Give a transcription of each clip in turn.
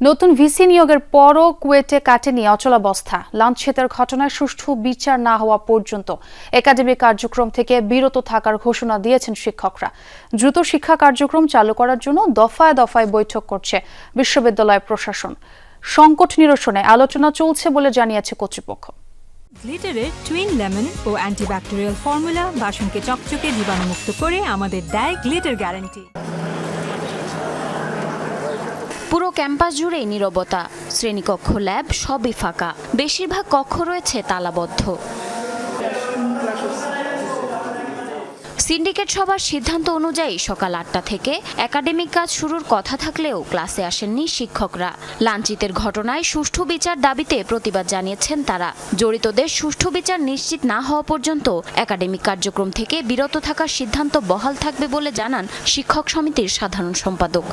নতুন ভিসি নিয়োগের পরও কুয়েটে কাটেনি অচলাবস্থা লাঞ্ছেতের ঘটনায় সুষ্ঠু বিচার না হওয়া পর্যন্ত একাডেমিক কার্যক্রম থেকে বিরত থাকার ঘোষণা দিয়েছেন শিক্ষকরা। দ্রুত শিক্ষা কার্যক্রম চালু করার জন্য দফায় দফায় বৈঠক করছে বিশ্ববিদ্যালয় প্রশাসন। সংকট নিরসনে আলোচনা চলছে বলে জানিয়েছে কর্তৃপক্ষ। গ্লিটারের টুইন লেমন ও অ্যান্টিব্যাকটেরিয়াল ফর্মুলা বাসনকে চকচকে জীবাণুমুক্ত করে আমাদের দেয় গ্লিটার গ্যারান্টি পুরো ক্যাম্পাস জুড়েই নিরবতা। শ্রেণীকক্ষ ল্যাব সবই ফাঁকা। বেশিরভাগ কক্ষ রয়েছে তালাবদ্ধ। সিন্ডিকেট সভার সিদ্ধান্ত অনুযায়ী সকাল আটটা থেকে একাডেমিক কাজ শুরুর কথা থাকলেও ক্লাসে আসেননি শিক্ষকরা। লাঞ্চিতের ঘটনায় সুষ্ঠু বিচার দাবিতে প্রতিবাদ জানিয়েছেন তারা। জড়িতদের সুষ্ঠু বিচার নিশ্চিত না হওয়া পর্যন্ত একাডেমিক কার্যক্রম থেকে বিরত থাকার সিদ্ধান্ত বহাল থাকবে বলে জানান শিক্ষক সমিতির সাধারণ সম্পাদক।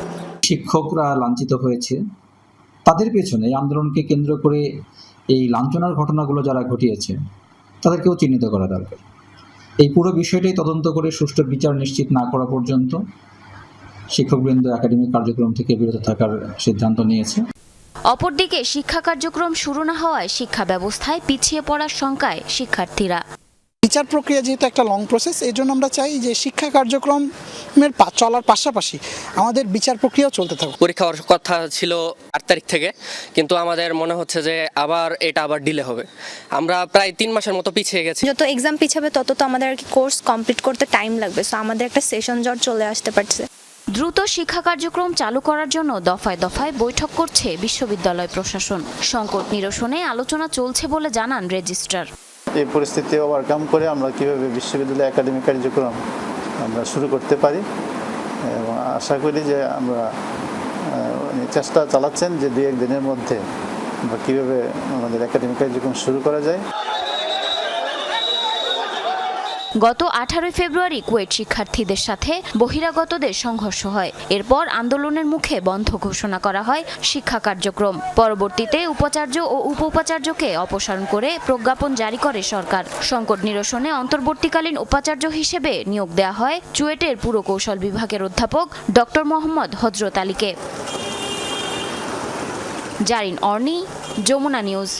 শিক্ষকরা লাঞ্ছিত হয়েছে। তাদের পেছনে আন্দোলনকে কেন্দ্র করে এই লাঞ্ছনার ঘটনাগুলো যারা ঘটিয়েছে, তাদেরকেও চিহ্নিত করা দরকার। এই পুরো বিষয়টাই তদন্ত করে সুষ্ঠু বিচার নিশ্চিত না করা পর্যন্ত শিক্ষকবৃন্দ একাডেমিক কার্যক্রম থেকে বিরত থাকার সিদ্ধান্ত নিয়েছে। অপরদিকে শিক্ষা কার্যক্রম শুরু না হওয়ায় শিক্ষা ব্যবস্থায় পিছিয়ে পড়ার শঙ্কায় শিক্ষার্থীরা। বিচার প্রক্রিয়া যেহেতু একটা লং প্রসেস এই জন্য আমরা চাই যে শিক্ষা কার্যক্রমের পা- চলার পাশাপাশি আমাদের বিচার প্রক্রিয়াও চলতে থাকবে পরীক্ষা হওয়ার কথা ছিল আট তারিখ থেকে কিন্তু আমাদের মনে হচ্ছে যে আবার এটা আবার ডিলে হবে। আমরা প্রায় তিন মাসের মতো পিছিয়ে গেছি। যত এক্সাম পিছাবে তত তো আমাদের আর কি কোর্স কমপ্লিট করতে টাইম লাগবে। সো আমাদের একটা সেশন জট চলে আসতে পারছে। দ্রুত শিক্ষা কার্যক্রম চালু করার জন্য দফায় দফায় বৈঠক করছে বিশ্ববিদ্যালয় প্রশাসন। সংকট নিরসনে আলোচনা চলছে বলে জানান রেজিস্ট্রার। এই পরিস্থিতি ওভারকাম করে আমরা কীভাবে বিশ্ববিদ্যালয় একাডেমিক কার্যক্রম আমরা শুরু করতে পারি। এবং আশা করি যে আমরা চেষ্টা চালাচ্ছেন যে দু এক দিনের মধ্যে আমরা কীভাবে আমাদের একাডেমিক কার্যক্রম শুরু করা যায়। গত আঠারোই ফেব্রুয়ারি কুয়েট শিক্ষার্থীদের সাথে বহিরাগতদের সংঘর্ষ হয়। এরপর আন্দোলনের মুখে বন্ধ ঘোষণা করা হয় শিক্ষা কার্যক্রম। পরবর্তীতে উপাচার্য ও উপ উপাচার্যকে অপসারণ করে প্রজ্ঞাপন জারি করে সরকার। সংকট নিরসনে অন্তর্বর্তীকালীন উপাচার্য হিসেবে নিয়োগ দেওয়া হয় চুয়েটের পুরকৌশল বিভাগের অধ্যাপক ডক্টর মোহাম্মদ হজরত আলীকে। জারিন অর্নি, যমুনা নিউজ।